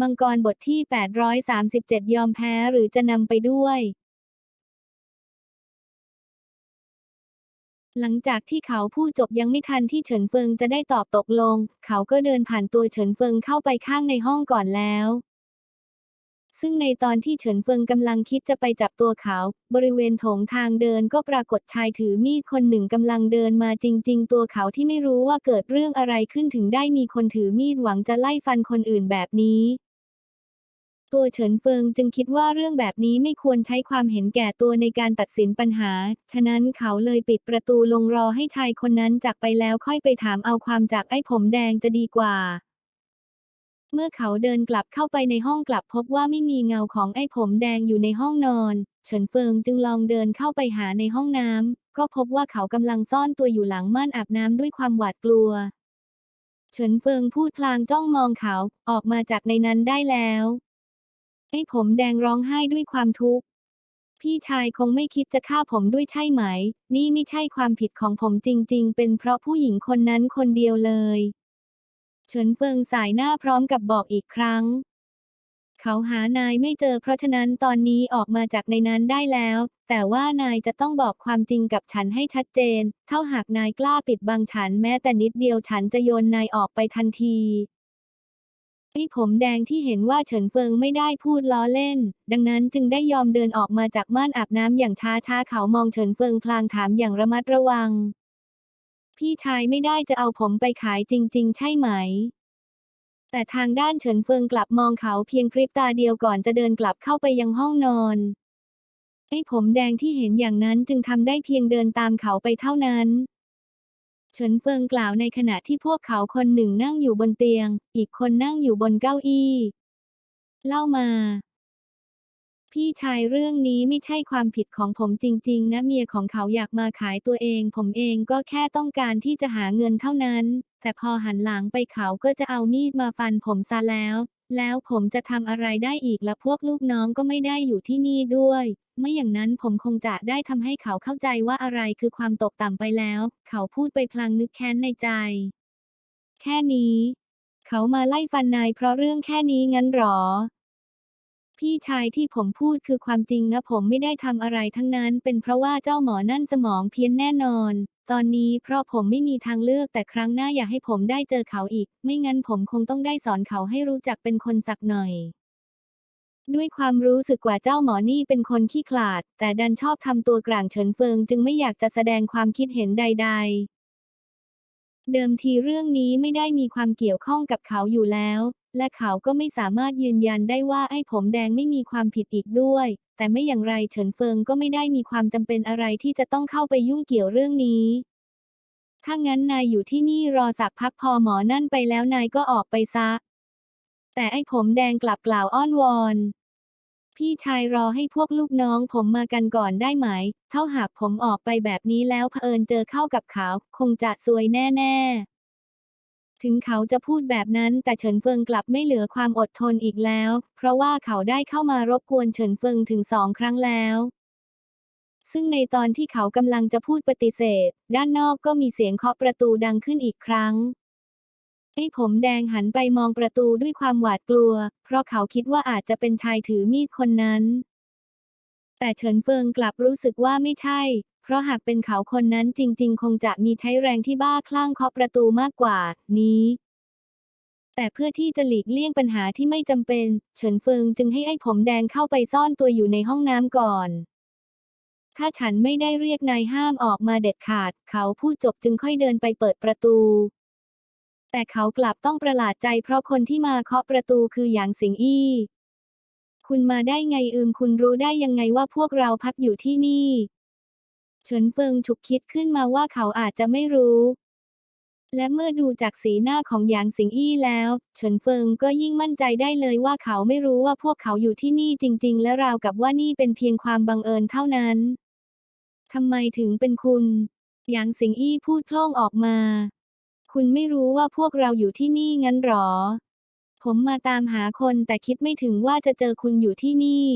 มังกรบทที่ 837 ยอมแพ้หรือจะนำไปด้วยหลังจากที่เขาพูดจบยังไม่ทันที่เฉินเฟิงจะได้ตอบตกลง เขาก็เดินผ่านตัวเฉินเฟิงเข้าไปข้างในห้องก่อนแล้ว ซึ่งในตอนที่เฉินเฟิงกำลังคิดจะไปจับตัวเขา บริเวณโถงทางเดินก็ปรากฏชายถือมีดคนหนึ่งกำลังเดินมาจริง ๆ ตัวเขาที่ไม่รู้ว่าเกิดเรื่องอะไรขึ้นถึงได้มีคนถือมีดหวังจะไล่ฟันคนอื่นแบบนี้ ตัวเฉินเฟิงจึงคิดว่าเรื่องแบบนี้ไม่ควรใช้ความเห็นแก่ตัวในการตัดสินปัญหา ฉะนั้นเขาเลยปิดประตูลงรอให้ชายคนนั้นจากไปแล้วค่อยไปถามเอาความจากไอ้ผมแดงจะดีกว่า เมื่อเขาเดินกลับเข้าไปในห้องกลับพบว่าไม่มีเงาของไอ้ผมแดงอยู่ในห้องนอน เฉินเฟิงจึงลองเดินเข้าไปหาในห้องน้ำก็พบว่าเขากำลังซ่อนตัวอยู่หลังม่านอาบน้ำด้วยความหวาดกลัว เฉินเฟิงพูดพลางจ้องมองเขาออกมาจากในนั้นได้แล้ว ไอ้ผมแดงร้องไห้ด้วยความทุกข์ พี่ชายคงไม่คิดจะฆ่าผมด้วยใช่ไหม นี่ไม่ใช่ความผิดของผมจริง ๆ เป็นเพราะผู้หญิงคนนั้นคนเดียวเลย เฉินเฟิงสายหน้าพร้อมกับบอกอีกครั้ง เขาหานายไม่เจอเพราะฉะนั้นตอนนี้ออกมาจากในนั้นได้แล้ว แต่ว่านายจะต้องบอกความจริงกับฉันให้ชัดเจน เท่าหากนายกล้าปิดบังฉันแม้แต่นิดเดียวฉันจะโยนนายออกไปทันที ไอ้ผมแดงที่เห็นว่าเฉินเฟิงไม่ได้พูดล้อเล่น ดังนั้นจึงได้ยอมเดินออกมาจากม่านอาบน้ำอย่างช้าช้าๆเขามองเฉินเฟิงพลางถามอย่างระมัดระวัง พี่ชายไม่ได้จะเอาผมไปขายจริง ๆ ใช่ไหม แต่ทางด้านเฉินเฟิงกลับมองเขาเพียงพริบตาเดียวก่อนจะเดินกลับเข้าไปยังห้องนอนไอ้ผมแดงที่เห็นอย่างนั้นจึงทำได้เพียงเดินตามเขาไปเท่านั้น ฉินเฟิงกล่าวในขณะที่พวกเขาคนหนึ่งนั่งอยู่บนเตียง อีกคนนั่งอยู่บนเก้าอี้ เล่ามา พี่ชายเรื่องนี้ไม่ใช่ความผิดของผมจริง ๆ นะเมียของเขาอยากมาขายตัวเอง ผมเองก็แค่ต้องการที่จะหาเงินเท่านั้น แต่พอหันหลังไปเขาก็จะเอามีดมาฟันผมซะแล้ว แล้วผมจะทำอะไรได้อีกละพวกลูกน้องก็ไม่ได้อยู่ที่นี่ด้วย ไม่อย่างนั้นผมคงจะได้ทำให้เขาเข้าใจว่าอะไรคือความตกต่ำไปแล้ว เขาพูดไปพลางนึกแค้นในใจ แค่นี้ เขามาไล่ฟันนายเพราะเรื่องแค่นี้งั้นหรอ พี่ชายที่ผมพูดคือความจริงนะผมไม่ได้ทำอะไรทั้งนั้น เป็นเพราะว่าเจ้าหมอนั่นสมองเพี้ยนแน่นอน ตอนนี้เพราะผมไม่มีทางเลือกแต่ครั้งหน้าอย่าให้ผมได้เจอเขาอีก ไม่งั้นผมคงต้องได้สอนเขาให้รู้จักเป็นคนสักหน่อย ด้วยความรู้สึกว่าเจ้าหมอนี่เป็นคนขี้ขลาด แต่ดันชอบทำตัวกลางเฉินเฟิง จึงไม่อยากจะแสดงความคิดเห็นใด ๆ เดิมทีเรื่องนี้ไม่ได้มีความเกี่ยวข้องกับเขาอยู่แล้ว และเขาก็ไม่สามารถยืนยันได้ว่าไอ้ผมแดงไม่มีความผิดอีกด้วย แต่ไม่อย่างไรเฉินเฟิงก็ไม่ได้มีความจำเป็นอะไรที่จะต้องเข้าไปยุ่งเกี่ยวเรื่องนี้ ถ้างั้นนายอยู่ที่นี่รอสักพักพอหมอนั่นไปแล้วนายก็ออกไปซะ แต่ไอ้ผมแดงกลับกล่าวอ้อนวอนพี่ชายรอให้พวกลูกน้องผมมากันก่อนได้ไหม เท่าหากผมออกไปแบบนี้แล้วเผอิญเจอเข้ากับเขา คงจะซวยแน่ ๆ ถึงเขาจะพูดแบบนั้นแต่เฉินเฟิงกลับไม่เหลือความอดทนอีกแล้ว เพราะว่าเขาได้เข้ามารบกวนเฉินเฟิงถึงสองครั้งแล้ว ซึ่งในตอนที่เขากำลังจะพูดปฏิเสธ ด้านนอกก็มีเสียงเคาะประตูดังขึ้นอีกครั้งไอ้ผมแดงหันไปมองประตูด้วยความหวาดกลัว เพราะเขาคิดว่าอาจจะเป็นชายถือมีดคนนั้น แต่เฉินเฟิงกลับรู้สึกว่าไม่ใช่ เพราะหากเป็นเขาคนนั้นจริง ๆ คงจะมีใช้แรงที่บ้าคลั่งเคาะประตูมากกว่า นี้ แต่เพื่อที่จะหลีกเลี่ยงปัญหาที่ไม่จำเป็น เฉินเฟิงจึงให้ไอ้ผมแดงเข้าไปซ่อนตัวอยู่ในห้องน้ำก่อน ถ้าฉันไม่ได้เรียกนายห้ามออกมาเด็ดขาด เขาพูดจบจึงค่อยเดินไปเปิดประตูแต่เขากลับต้องประหลาดใจเพราะคนที่มาเคาะประตูคือหยางสิงอี้ คุณมาได้ไงอืมคุณรู้ได้ยังไงว่าพวกเราพักอยู่ที่นี่ เฉินเฟิงฉุกคิดขึ้นมาว่าเขาอาจจะไม่รู้ และเมื่อดูจากสีหน้าของหยางสิงอี้แล้ว เฉินเฟิงก็ยิ่งมั่นใจได้เลยว่าเขาไม่รู้ว่าพวกเขาอยู่ที่นี่จริง ๆ และราวกับว่านี่เป็นเพียงความบังเอิญเท่านั้นทำไมถึงเป็นคุณ หยางสิงอี้พูดโล่งออกมา คุณไม่รู้ว่าพวกเราอยู่ที่นี่งั้นหรอ ผมมาตามหาคนแต่คิดไม่ถึงว่าจะเจอคุณอยู่ที่นี่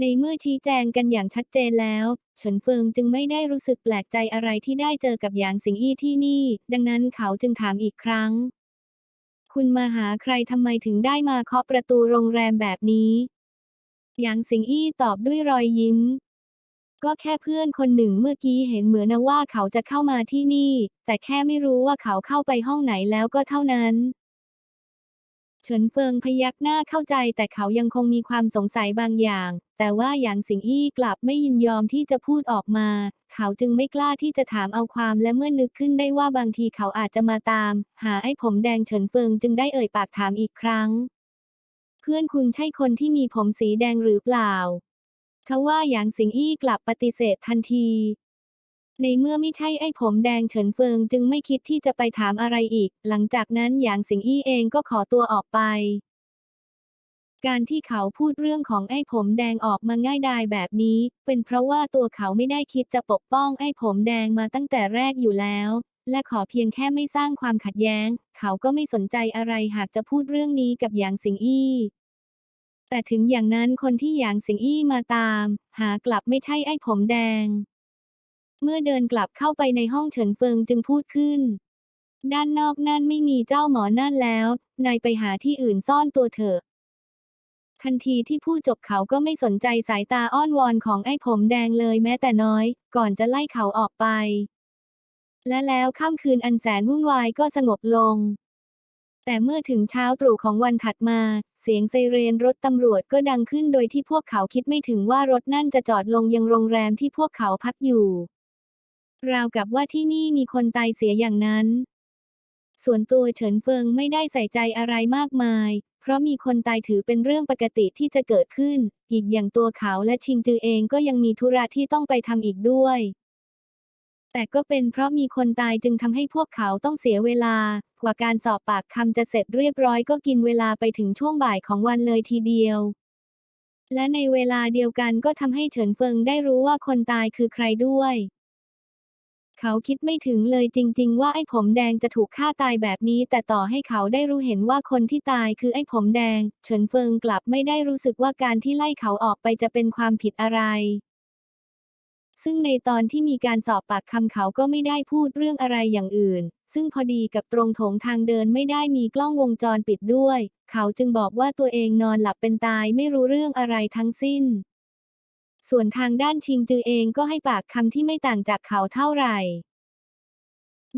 ในเมื่อชี้แจงกันอย่างชัดเจนแล้วเฉินเฟิงจึงไม่ได้รู้สึกแปลกใจอะไรที่ได้เจอกับหยางสิงอี้ที่นี่ ดังนั้นเขาจึงถามอีกครั้ง คุณมาหาใครทำไมถึงได้มาเคาะประตูโรงแรมแบบนี้หยางสิงอี้ตอบด้วยรอยยิ้ม ก็แค่เพื่อนคนหนึ่งเมื่อกี้เห็นเหมือนนะว่าเขาจะเข้ามาที่นี่ แต่แค่ไม่รู้ว่าเขาเข้าไปห้องไหนแล้วก็เท่านั้น เฉินเฟิงพยักหน้าเข้าใจแต่เขายังคงมีความสงสัยบางอย่าง แต่ว่าหยางสิงอี้กลับไม่ยินยอมที่จะพูดออกมา เขาจึงไม่กล้าที่จะถามเอาความและเมื่อนึกขึ้นได้ว่าบางทีเขาอาจจะมาตาม หาไอ้ผมแดงเฉินเฟิงจึงได้เอ่ยปากถามอีกครั้ง เพื่อนคุณใช่คนที่มีผมสีแดงหรือเปล่าทว่าหยางสิงอี้กลับปฏิเสธทันที ในเมื่อไม่ใช่ไอ้ผมแดงเฉินเฟิงจึงไม่คิดที่จะไปถามอะไรอีก หลังจากนั้นหยางสิงอี้เองก็ขอตัวออกไป การที่เขาพูดเรื่องของไอ้ผมแดงออกมาง่ายดายแบบนี้ เป็นเพราะว่าตัวเขาไม่ได้คิดจะปกป้องไอ้ผมแดงมาตั้งแต่แรกอยู่แล้ว และขอเพียงแค่ไม่สร้างความขัดแย้ง เขาก็ไม่สนใจอะไรหากจะพูดเรื่องนี้กับหยางสิงอี้แต่ถึงอย่างนั้นคนที่หยางสิงอี้มาตาม หากลับไม่ใช่ไอ้ผมแดง เมื่อเดินกลับเข้าไปในห้องเฉินเฟิงจึงพูดขึ้น ด้านนอกนั่นไม่มีเจ้าหมอนั่นแล้ว นายไปหาที่อื่นซ่อนตัวเถอะ ทันทีที่พูดจบเขาก็ไม่สนใจสายตาอ้อนวอนของไอ้ผมแดงเลยแม้แต่น้อย ก่อนจะไล่เขาออกไป และแล้วค่ำคืนอันแสนวุ่นวายก็สงบลง แต่เมื่อถึงเช้าตรู่ของวันถัดมาเสียงไซเรนรถตำรวจก็ดังขึ้นโดยที่พวกเขาคิดไม่ถึงว่ารถนั่นจะจอดลงยังโรงแรมที่พวกเขาพักอยู่ ราวกับว่าที่นี่มีคนตายเสียอย่างนั้น ส่วนตัวเฉินเฟิงไม่ได้ใส่ใจอะไรมากมาย เพราะมีคนตายถือเป็นเรื่องปกติที่จะเกิดขึ้น อีกอย่างตัวเขาและชิงจือเองก็ยังมีธุระที่ต้องไปทำอีกด้วย แต่ก็เป็นเพราะมีคนตายจึงทำให้พวกเขาต้องเสียเวลา กว่าการสอบปากคำจะเสร็จเรียบร้อยก็กินเวลาไปถึงช่วงบ่ายของวันเลยทีเดียวและในเวลาเดียวกันก็ทำให้เฉินเฟิงได้รู้ว่าคนตายคือใครด้วย เขาคิดไม่ถึงเลยจริง ๆ ว่าไอ้ผมแดงจะถูกฆ่าตายแบบนี้ แต่ต่อให้เขาได้รู้เห็นว่าคนที่ตายคือไอ้ผมแดง เฉินเฟิงกลับไม่ได้รู้สึกว่าการที่ไล่เขาออกไปจะเป็นความผิดอะไร ซึ่งในตอนที่มีการสอบปากคำเขาก็ไม่ได้พูดเรื่องอะไรอย่างอื่น ซึ่งพอดีกับตรงโถงทางเดินไม่ได้มีกล้องวงจรปิดด้วย เขาจึงบอกว่าตัวเองนอนหลับเป็นตายไม่รู้เรื่องอะไรทั้งสิ้น ส่วนทางด้านชิงจือเองก็ให้ปากคำที่ไม่ต่างจากเขาเท่าไหร่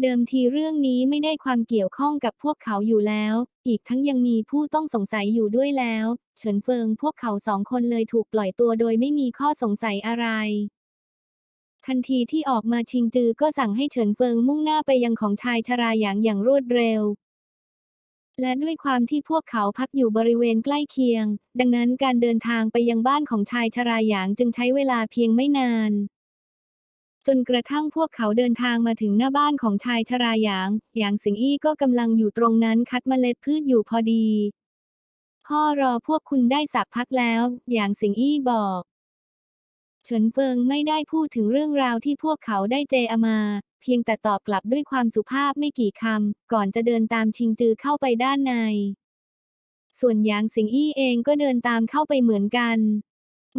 เดิมทีเรื่องนี้ไม่ได้ความเกี่ยวข้องกับพวกเขาอยู่แล้ว อีกทั้งยังมีผู้ต้องสงสัยอยู่ด้วยแล้ว เฉินเฟิงพวกเขาสองคนเลยถูกปล่อยตัวโดยไม่มีข้อสงสัยอะไรทันทีที่ออกมาชิงจือก็สั่งให้เฉินเฟิงมุ่งหน้าไปยังของชายชราหยางอย่างรวดเร็ว และด้วยความที่พวกเขาพักอยู่บริเวณใกล้เคียง ดังนั้นการเดินทางไปยังบ้านของชายชราหยางจึงใช้เวลาเพียงไม่นาน จนกระทั่งพวกเขาเดินทางมาถึงหน้าบ้านของชายชราหยาง หยางสิงอี้ก็กำลังอยู่ตรงนั้นคัดเมล็ดพืชอยู่พอดี พ่อรอพวกคุณได้สักพักแล้ว หยางสิงอี้บอก เฉินเฟิงไม่ได้พูดถึงเรื่องราวที่พวกเขาได้เจอมา เพียงแต่ตอบกลับด้วยความสุภาพไม่กี่คำ ก่อนจะเดินตามชิงจือเข้าไปด้านใน ส่วนหยางสิงอี้เองก็เดินตามเข้าไปเหมือนกัน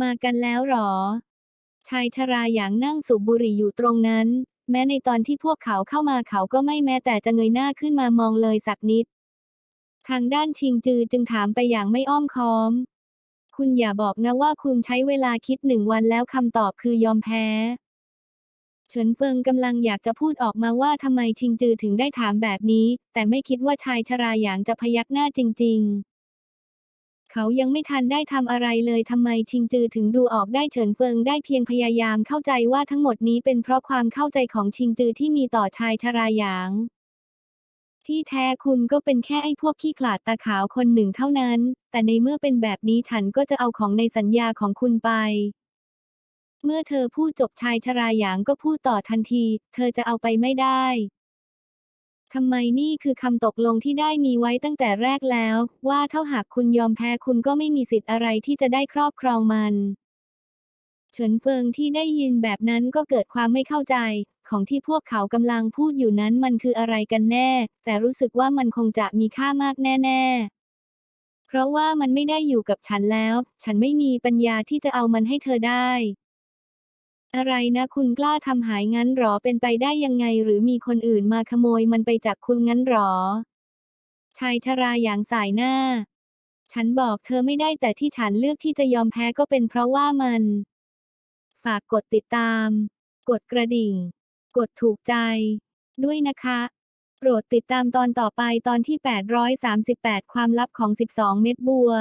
มากันแล้วหรอ ชายชราหยางนั่งสูบบุหรี่อยู่ตรงนั้น แม้ในตอนที่พวกเขาเข้ามาเขาก็ไม่แม้แต่จะเงยหน้าขึ้นมามองเลยสักนิด ทางด้านชิงจือจึงถามไปอย่างไม่อ้อมค้อม คุณอย่าบอกนะว่าคุณใช้เวลาคิดหนึ่งวันแล้วคำตอบคือยอมแพ้ เฉินเฟิงกำลังอยากจะพูดออกมาว่าทำไมชิงจือถึงได้ถามแบบนี้ แต่ไม่คิดว่าชายชราหยางจะพยักหน้าจริง ๆเขายังไม่ทันได้ทำอะไรเลยทำไมชิงจือถึงดูออกได้เฉินเฟิงได้เพียงพยายามเข้าใจว่าทั้งหมดนี้เป็นเพราะความเข้าใจของชิงจือที่มีต่อชายชราหยาง ที่แท้คุณก็เป็นแค่ไอ้พวกขี้ขลาดตาขาวคนหนึ่งเท่านั้น แต่ในเมื่อเป็นแบบนี้ฉันก็จะเอาของในสัญญาของคุณไป เมื่อเธอพูดจบชายชราหยางก็พูดต่อทันที เธอจะเอาไปไม่ได้ทำไมนี่คือคำตกลงที่ได้มีไว้ตั้งแต่แรกแล้ว ว่าถ้าหากคุณยอมแพ้คุณก็ไม่มีสิทธิ์อะไรที่จะได้ครอบครองมัน เฉินเฟิงที่ได้ยินแบบนั้นก็เกิดความไม่เข้าใจ ของที่พวกเขากำลังพูดอยู่นั้นมันคืออะไรกันแน่ แต่รู้สึกว่ามันคงจะมีค่ามากแน่ ๆ เพราะว่ามันไม่ได้อยู่กับฉันแล้ว ฉันไม่มีปัญญาที่จะเอามันให้เธอได้ อะไรนะคุณกล้าทำหายงั้นหรอเป็นไปได้ยังไง หรือมีคนอื่นมาขโมยมันไปจากคุณงั้นหรอ ชายชราอย่างสายหน้า ฉันบอกเธอไม่ได้แต่ที่ฉันเลือกที่จะยอมแพ้ก็เป็นเพราะว่ามัน ฝากกดติดตาม กดกระดิ่ง กดถูกใจ ด้วยนะคะ โปรดติดตามตอนต่อไปตอนที่ 838 ความลับของ 12 เม็ดบัว